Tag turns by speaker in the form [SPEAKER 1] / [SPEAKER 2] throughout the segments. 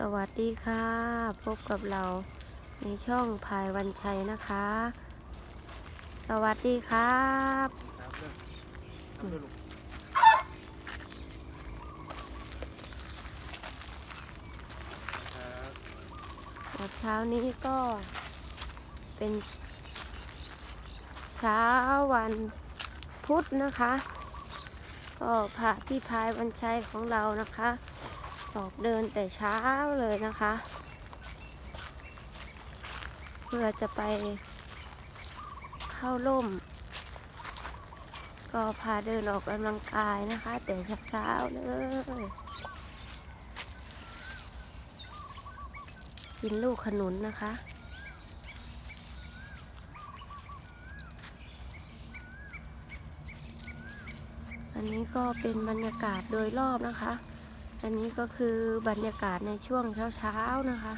[SPEAKER 1] สวัสดีค่ะ พบกับเราในช่องพายวันชัยนะคะ สวัสดีครับ
[SPEAKER 2] ครับเริ่มทำด้วยลูกครับ
[SPEAKER 1] เช้านี้ก็เป็น เช้าวันพุธนะคะ ก็พาพี่พายวันชัยของเรานะคะ ออกเดินแต่เช้าเลยนะคะ เพื่อจะไปเข้าร่ม ก็พาเดินออกกำลังกายนะคะ แต่เช้าๆเลยกินลูกขนุนนะคะอันนี้ก็เป็นบรรยากาศโดยรอบนะคะ อันนี้ก็คือบรรยากาศในช่วงเช้าๆนะคะ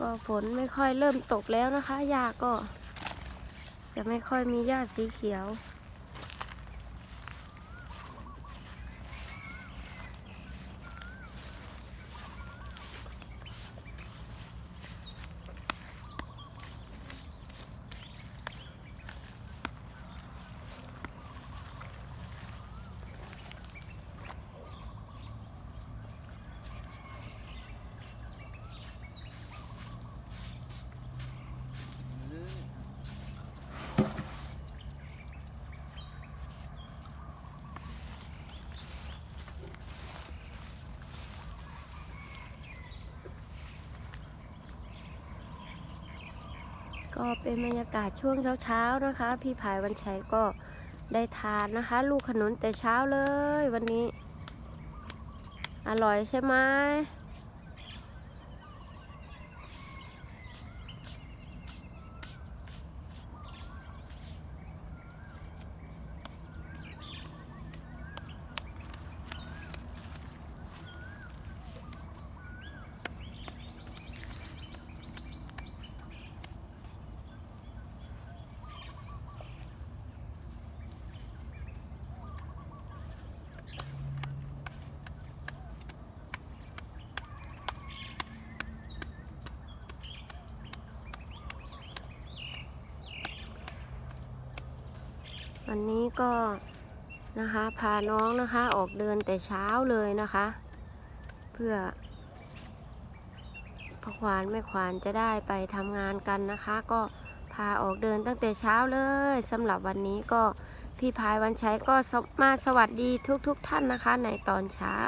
[SPEAKER 1] ก็ฝนไม่ค่อยเริ่มตกแล้วนะคะหญ้าก็ จะไม่ค่อยมีหญ้าสีเขียว ก็เป็นบรรยากาศช่วงเช้าๆนะคะ พี่ผายวันชัยก็ได้ทานนะคะ ลูกขนุนแต่เช้าเลยวันนี้ อร่อยใช่ไหม วันนี้ก็นะคะพาน้องนะคะออกเดินแต่เช้าเลยนะคะ เพื่อพ่อควานแม่ควานจะได้ไปทำงานกันนะคะ ก็พาออกเดินตั้งแต่เช้าเลยสำหรับวันนี้ก็พี่พายวันชัยก็มาสวัสดีทุกๆทท่านนะคะ ในตอนเช้า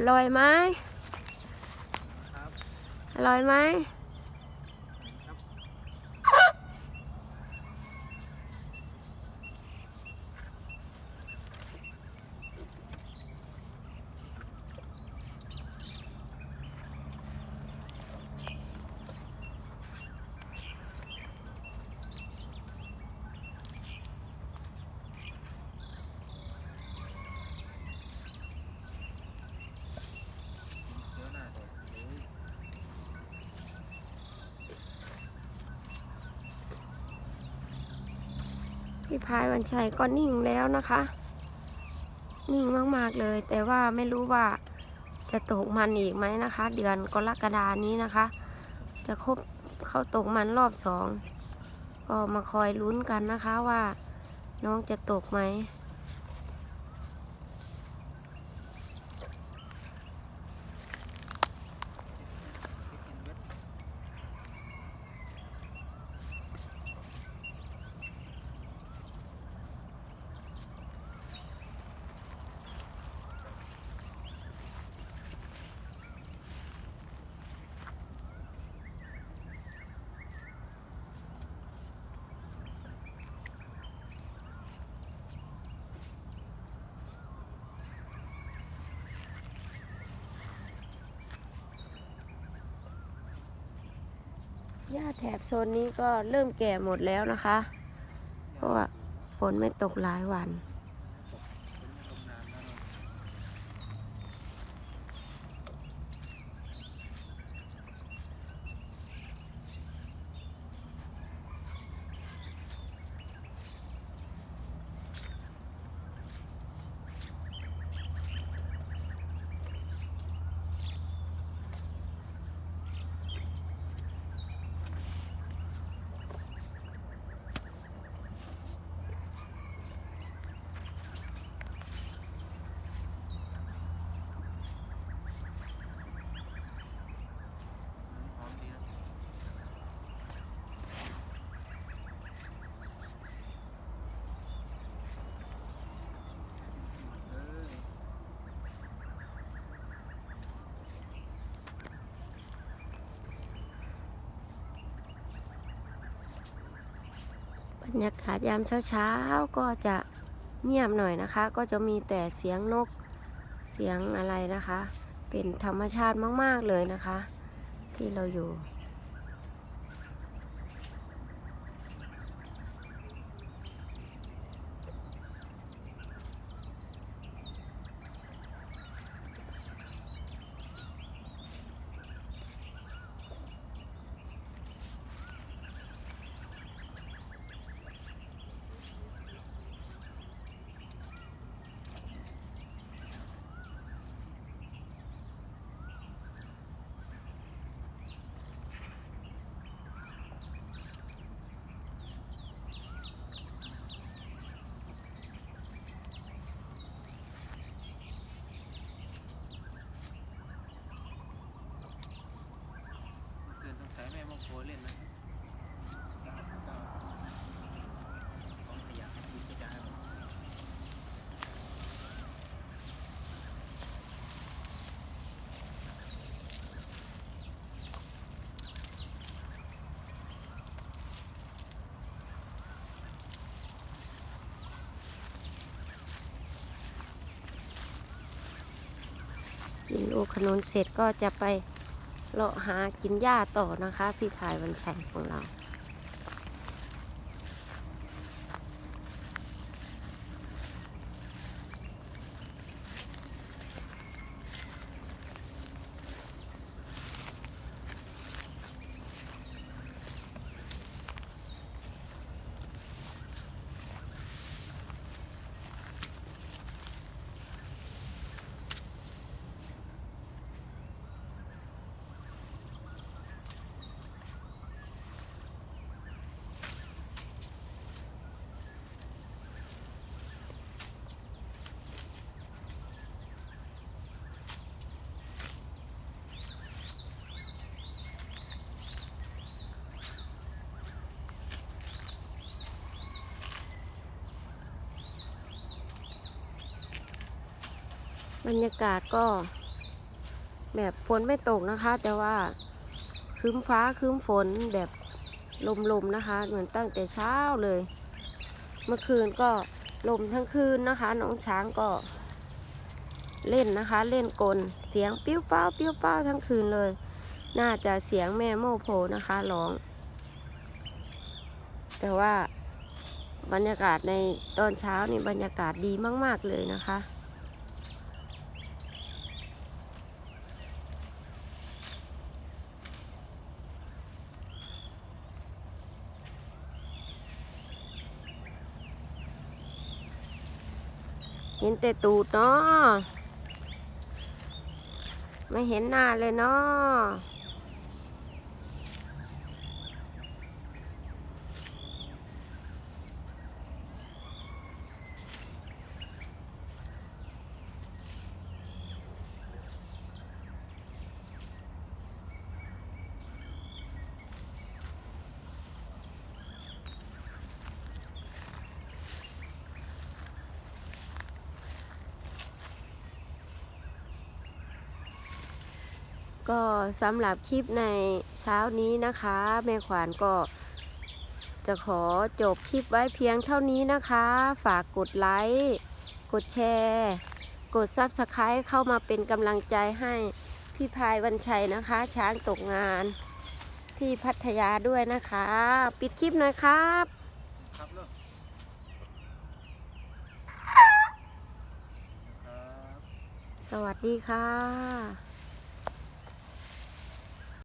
[SPEAKER 1] อร่อยไหมอร่อยไหม
[SPEAKER 2] เดี๋ยวหน้าก่อนเดี๋ยว
[SPEAKER 1] พี่พายวันชัยก็นิ่งแล้วนะคะ นิ่งมากๆเลย แต่ว่าไม่รู้ว่าจะตกมันอีกไหมนะคะ เดือนกรกฎานี้นะคะ จะครบเข้าตกมันรอบสองก็มาคอยลุ้นกันนะคะว่าน้องจะตกไหม ญ้าแถบโซนนี้ก็เริ่มแก่หมดแล้วนะคะ เพราะว่าฝนไม่ตกหลายวัน รรยากาศยามเช้าๆก็จะเงียบหน่อยนะคะ ก็จะมีแต่เสียงนกเสียงอะไรนะคะ เป็นธรรมชาติมากๆเลยนะคะ ที่เราอยู่
[SPEAKER 2] เกินสงสัยแม่มงโคเล่นนะของขยะทิ้งกระจายหมด
[SPEAKER 1] กินโอขนนเสร็จก็จะไปเลาะหากินหญ้าต่อนะคะ พี่พายวันชัยของเรา บรรยากาศก็ แบบฝนไม่ตกนะคะ แต่ว่าครึ้มฟ้าครึ้มฝนแบบลมๆนะคะ เหมือนตั้งแต่เช้าเลย เมื่อคืนก็ลมทั้งคืนนะคะ น้องช้างก็ เล่นนะคะ เล่นกลเสียงปิ้วเป้าปิ้วเป้าทั้งคืนเลย น่าจะเสียงแม่โมโพนะคะร้อง แต่ว่าบรรยากาศในตอนเช้านี่บรรยากาศดีมาก ๆเลยนะคะ เห็นแต่ตูดเนาะไม่เห็นหน้าเลยเนาะ ก็สำหรับคลิปในเช้านี้นะคะ แม่ขวานก็จะขอจบคลิปไว้เพียงเท่านี้นะคะ ฝากกดไลค์กดแชร์ กดซับสไครต์เข้ามาเป็นกำลังใจให้พี่พายวันชัยนะคะ ช้างตกงานที่พัทยาด้วยนะคะ ปิดคลิปหน่อยครับ
[SPEAKER 2] ครับเลิกครับ
[SPEAKER 1] สวัสดีค่ะ